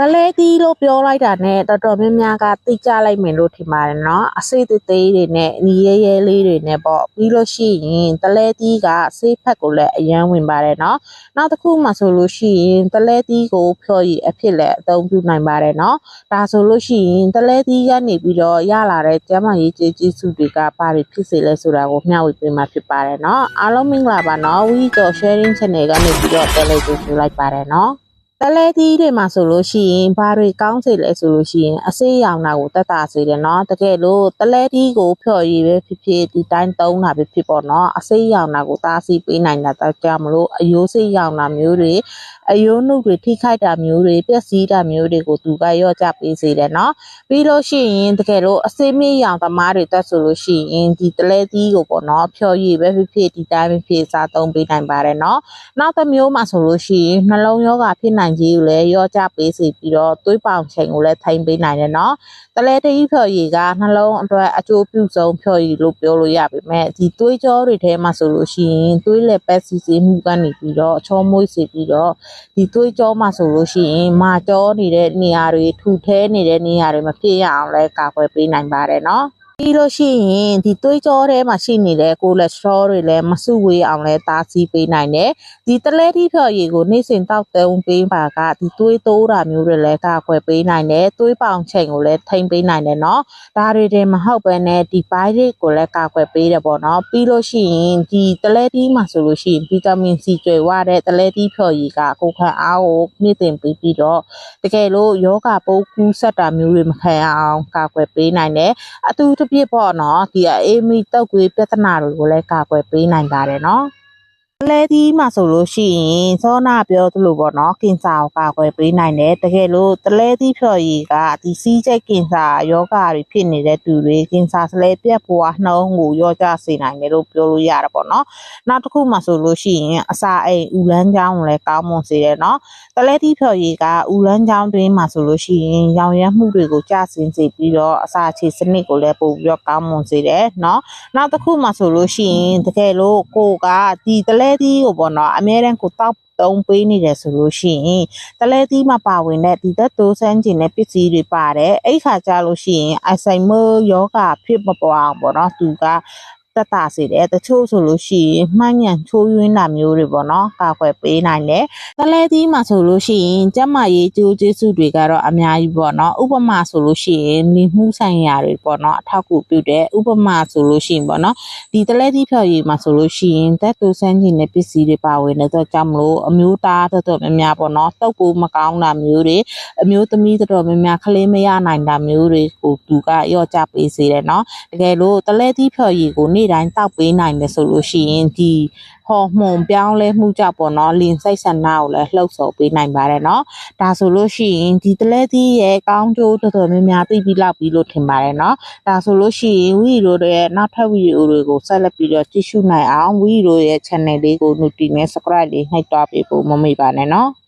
တလဲတီးလို့ပြောလိုက်တာနဲ့တော်တော်များများကသိကြလိုက်မယ်လို့ထင်ပါတယ်နော်အစိတ်သေးသေးတွေနဲ့အနီရဲရဲလေးတွေနဲ့ပေါ့ပြီးလို့ရှိရင်တလဲတီးကဆေးဖက်ကိုလည်းအရန်ဝင်ပါတယ်နော်နောက်တစ်ခုမှဆိုလို့ရှိရင်တလဲတီးကိုဖြော်ရည်အဖြစ်လည်းအသုံးပြုနိုင်ပါတယ်နော်ဒါဆိုလို့ရှိရင်တလဲတီးကနေပြီးတော့ရလာတဲ့ကျန်းမာရေးကျေးကျေးစုတွေကဘာတွေဖြစ်စေလဲဆိုတာကိုမျှဝေပေးမှာဖြစ်ပါတယ်နော်အားလုံးမင်္ဂလာပါနော်ဝီကျော် sharing channel ကနေပြီးတော့တယ်လီကြည့်လိုက်ပါတယ်နော် တလဲသီးတွေမှာဆိုလို့ရှိရင်ဘာတွေကောင်းစေလဲဆိုလို့ရှိရင်အဆေးရောင်တာကိုတက်တာစေတယ်เนาะတကယ်လို့တလဲသီးကိုဖြော်ရည်ပဲဖြစ်ဖြစ်ဒီတိုင်းသုံးတာပဲဖြစ်ပေါ့เนาะအဆေးရောင်တာကိုတားဆီးပေးနိုင်တာတကြောင့်မလို့အယိုးဆေးရောင်တာမျိုးတွေ အယိုးနှုတ်တွေထိခိုက်တာမျိုးတွေပျက်စီးတာမျိုးတွေကိုသူကရော့ချပေးစေတယ်နော်ပြီးလို့ရှိရင်တကယ်လို့အစိမ့်မေးရောင်သမားတွေတက်ဆိုလို့ရှိရင်ဒီတလဲသီးကိုပေါ့နော်ဖြော်ရည်ပဲဖြစ်ဖြစ်ဒီတိုင်းပဲဖြစ်စားသုံးပေးနိုင်ပါတယ်နော်နောက်တစ်မျိုးမှာဆိုလို့ရှိရင်နှလုံးရောဂါဖြစ်နိုင်ခြေကိုလည်းရော့ချပေးစေပြီးတော့သွေးပေါင်ချိန်ကိုလည်းထိန်းပေးနိုင်တယ်နော်တလဲသီးဖြော်ရည်ကနှလုံးအတွက်အကျိုးပြုဆုံးဖြော်ရည်လို့ပြောလို့ရပါပေမဲ့ဒီသွေးကြောတွေထဲမှာဆိုလို့ရှိရင်သွေးလက်ပက်စီစီမှုကနေပြီးတော့အချောမွေးစေပြီးတော့ဒီသွေးကြောမှာဆိုလို့ရှိရင်မာကြောနေတဲ့နေရာတွေထူထဲနေတဲ့နေရာတွေမဖြစ်ရအောင်လည်းကာကွယ်ပေးနိုင်ပါတယ်နော်။ ပြီးလို့ရှိရင်ဒီသွေးကြောထဲမှာရှိနေတဲ့ကိုလက်စထရောတွေလည်းမစုဝေးအောင်လည်းတားဆီးပေးနိုင်တယ်။ဒီတလဲတိဖြော်ရည်ကိုနေ့စဉ်တောက်သုံးပေးပါကဒီသွေးတိုးတာမျိုးတွေလည်းကာကွယ်ပေးနိုင်တယ်။သွေးပေါင်ချိန်ကိုလည်းထိန်းပေးနိုင်တယ်နော်။ဒါတွေတင်မဟုတ်ဘဲနဲ့ဒီဘိုင်းတွေကိုလည်းကာကွယ်ပေးတယ်ပေါ့နော်။ပြီးလို့ရှိရင်ဒီတလဲတိမှာဆိုလို့ရှိရင်ဗီတာမင် C ကျွေဝတဲ့တလဲတိဖြော်ရည်ကကိုယ်ခံအားကိုမြင့်တင်ပေးပြီးတော့တကယ်လို့ယောဂပိုးကူးဆက်တာမျိုးတွေမခံရအောင်ကာကွယ်ပေးနိုင်တယ်။အတူတပြစ်ပေါ့နော်ဒီအေးမီတောက်ကွေးပြဿနာတွေကိုလည်းကာကွယ်ပေးနိုင်ပါတယ်နော် လဲဒီမှာဆိုလို့ရှိရင်စောနာပြောသလိုပေါ့နော်ကင်ဆာကိုကာကွယ်ပေးနိုင်တယ်တကယ်လို့တလဲဒီဖြော်ရည်ကဒီစီးချိတ်ကင်ဆာယောဂါတွေဖြစ်နေတဲ့သူတွေကင်ဆာဆလဲပြက်ပွားနှုံးကိုရောကြစေနိုင်တယ်လို့ပြောလို့ရတာပေါ့နော်နောက်တစ်ခုမှဆိုလို့ရှိရင်အစာအိမ်ဥလန်းချောင်းကိုလည်းကောင်းမွန်စေတယ်နော်တလဲဒီဖြော်ရည်ကဥလန်းချောင်းတွင်းမှာဆိုလို့ရှိရင်ရောင်ရမ်းမှုတွေကိုကျဆင်းစေပြီးတော့အစာခြေစနစ်ကိုလည်းပို့ပြီးတော့ကောင်းမွန်စေတယ်နော်နောက်တစ်ခုမှဆိုလို့ရှိရင်တကယ်လို့ကိုကဒီတလဲသီးကိုပေါ့နော်အများတန်းကိုတောက်သုံးပေးနေတယ်ဆိုလို့ရှိရင်တလဲသီးမှာပါဝင်တဲ့ဒီသက်တိုးဆန်းကျင်တဲ့ပစ္စည်းတွေပါတယ်အဲ့ခါကြလို့ရှိရင်အိုက်ဆိုင်မာယောဂဖြစ်မပွားအောင်ပေါ့နော်သူက တက်တာစေတယ်တချို့ဆိုလို့ရှိရင်မှန်ညံချိုးယွင်းတာမျိုးတွေပေါ့နော်ကာကွယ်ပေးနိုင်တယ်တလဲသီးမှာဆိုလို့ရှိရင်ကျမရေးကျိုးကျေးဇူးတွေကတော့အများကြီးပေါ့နော်ဥပမာဆိုလို့ရှိရင်လီမှုဆိုင်ရာတွေပေါ့နော်အထောက်အကူပြုတယ်ဥပမာဆိုလို့ရှိရင်ပေါ့နော်ဒီတလဲသီးဖြော်ရည်မှာဆိုလို့ရှိရင်တက်တူဆန်းကျင်တဲ့ပစ္စည်းတွေပါဝင်တဲ့အတွက်ကြောင့်မလို့အမျိုးသားတော်တော်များများပေါ့နော်တုပ်ဖို့မကောင်းတာမျိုးတွေအမျိုးသမီးတော်တော်များများခလေးမရနိုင်တာမျိုးတွေကိုသူကရော့ချပေးစေတယ်နော်တကယ်လို့တလဲသီးဖြော်ရည်ကိုနေ့တိုင်းတောက်ပေးနိုင်တယ်ဆိုလို့ရှိရင်ဒီဟော်မုန်ပြောင်းလဲမှုကြောင့်ပေါ့နော်လင်စိတ်ဆန္ဒကိုလည်းလှုပ်ဆော်ပေးနိုင်ပါတယ်နော်ဒါဆိုလို့ရှိရင်ဒီတလဲသီးရဲ့ကောင်းကျိုးတော်တော်များများသိပြီးလောက်ပြီးလို့ထင်ပါတယ်နော်ဒါဆိုလို့ရှိရင်ဝီရိုရဲ့နောက်ထပ်ဗီဒီယိုတွေကိုဆက်လက်ပြီးတော့ကြည့်ရှုနိုင်အောင်ဝီရိုရဲ့ channel လေးကို notify နဲ့ subscribe လေးနှိပ်သွားပေးဖို့မမေ့ပါနဲ့နော်